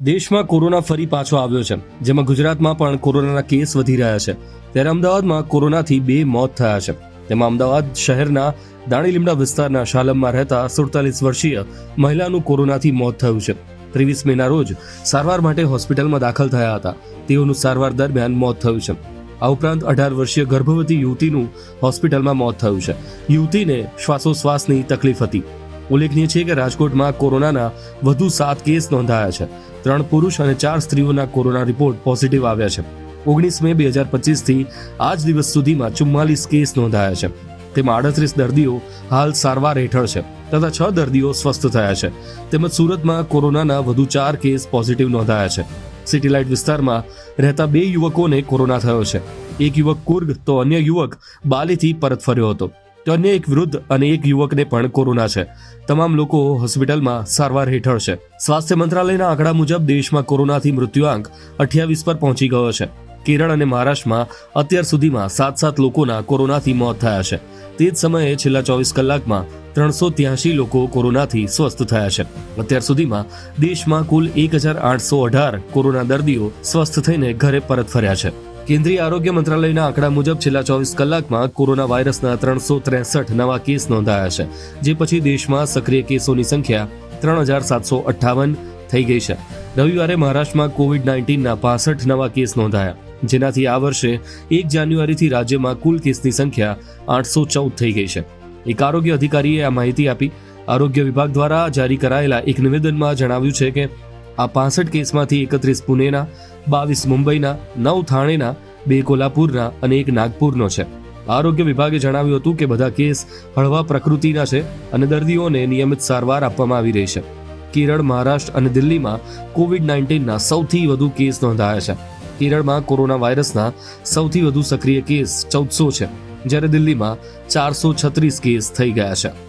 દેશમાં કોરોના ફરી પાછો આવ્યો છે. જેમાં ગુજરાતમાં પણ કોરોનાના કેસ વધી રહ્યા છે. ત્યારે અમદાવાદમાં કોરોનાથી બે મોત થયા છે. તેમાં અમદાવાદ શહેરના દાણીલીમડા વિસ્તારના શાલમમાં રહેતા સુડતાલીસ વર્ષીય મહિલાનું કોરોનાથી મોત થયું છે. ત્રેવીસ મેના રોજ સારવાર માટે હોસ્પિટલમાં દાખલ થયા હતા. તેઓનું સારવાર દરમિયાન મોત થયું છે. આ ઉપરાંત અઢાર વર્ષીય ગર્ભવતી યુવતીનું હોસ્પિટલમાં મોત થયું છે. યુવતીને શ્વાસોશ્વાસની તકલીફ હતી. ઉલ્લેખનીય છે કે રાજકોટમાં કોરોનાના વધુ સાત કેસ નોંધાયા છે. ત્રણ પુરુષ અને ચાર સ્ત્રીઓના કોરોના રિપોર્ટ પોઝિટિવ આવ્યા છે. ઓગણીસ મે બે હજાર પચીસથી આજ દિવસ સુધીમાં ચુમ્માલીસ કેસ નોંધાયા છે. તેમાં આડત્રીસ દર્દીઓ હાલ સારવાર હેઠળ છે તથા છ દર્દીઓ સ્વસ્થ થયા છે. તેમજ સુરતમાં કોરોનાના વધુ ચાર કેસ પોઝિટિવ નોંધાયા છે. સિટીલાઇટ વિસ્તારમાં રહેતા બે યુવકોને કોરોના થયો છે. એક યુવક કુર્ગ તો અન્ય યુવક બાલીથી પરત ફર્યો હતો. અન્ય એક વૃદ્ધ અને એક યુવકને પણ કોરોના છે. તમામ લોકો હોસ્પિટલમાં સારવાર હેઠળ છે. સ્વાસ્થ્ય મંત્રાલયના આંકડા મુજબ દેશમાં કોરોનાથી મૃત્યુઆંક અઠ્યાવીસ પર પહોંચી ગયો છે. કેરળ અને મહારાષ્ટ્રમાં અત્યાર સુધીમાં સાત સાત લોકોના કોરોનાથી મોત થયા છે. તે જ સમયે છેલ્લા ચોવીસ કલાકમાં ત્રણસો ત્યાસી લોકો કોરોનાથી સ્વસ્થ થયા છે. અત્યાર સુધીમાં દેશમાં કુલ એક હજાર આઠસો અઢાર કોરોના દર્દીઓ સ્વસ્થ થઈને ઘરે પરત ફર્યા છે. કેન્દ્રીય આરોગ્ય મંત્રાલયના આંકડા મુજબ છેલ્લા ચોવીસ કલાકમાં કોરોના વાયરસના ત્રણસો ત્રેસઠ નવા કેસ નોંધાયા છે, જે પછી દેશમાં સક્રિય કેસોની સંખ્યા ત્રણ હજાર સાતસો અઠ્ઠાવન થઈ ગઈ છે. રવિવારે મહારાષ્ટ્રમાં કોવિડ નાઇન્ટીનના પાસઠ નવા કેસ નોંધાયા, જેનાથી આ વર્ષે એક જાન્યુઆરીથી રાજ્યમાં કુલ કેસની સંખ્યા આઠસો ચૌદ થઈ ગઈ છે. એક આરોગ્ય અધિકારીએ આ માહિતી આપી. આરોગ્ય વિભાગ દ્વારા જારી કરાયેલા એક નિવેદનમાં જણાવ્યું છે કે આ પાસઠ કેસમાંથી એકત્રીસ પુણેના બાવીસ મુંબઈના, નવ થાણેના, બે કોલ્હાપુરના અને એક નાગપુરનો છે. આરોગ્ય વિભાગે જણાવ્યું હતું કે બધા કેસ હળવા પ્રકૃતિના છે અને દર્દીઓને નિયમિત સારવાર આપવામાં આવી રહી છે. કેરળ, મહારાષ્ટ્ર અને દિલ્હીમાં કોવિડ નાઇન્ટીનના સૌથી વધુ કેસ નોંધાયા છે. કેરળમાં કોરોના વાયરસના સૌથી વધુ સક્રિય કેસ ચૌદસો છે, જ્યારે દિલ્હીમાં ચારસો છત્રીસ કેસ થઈ ગયા છે.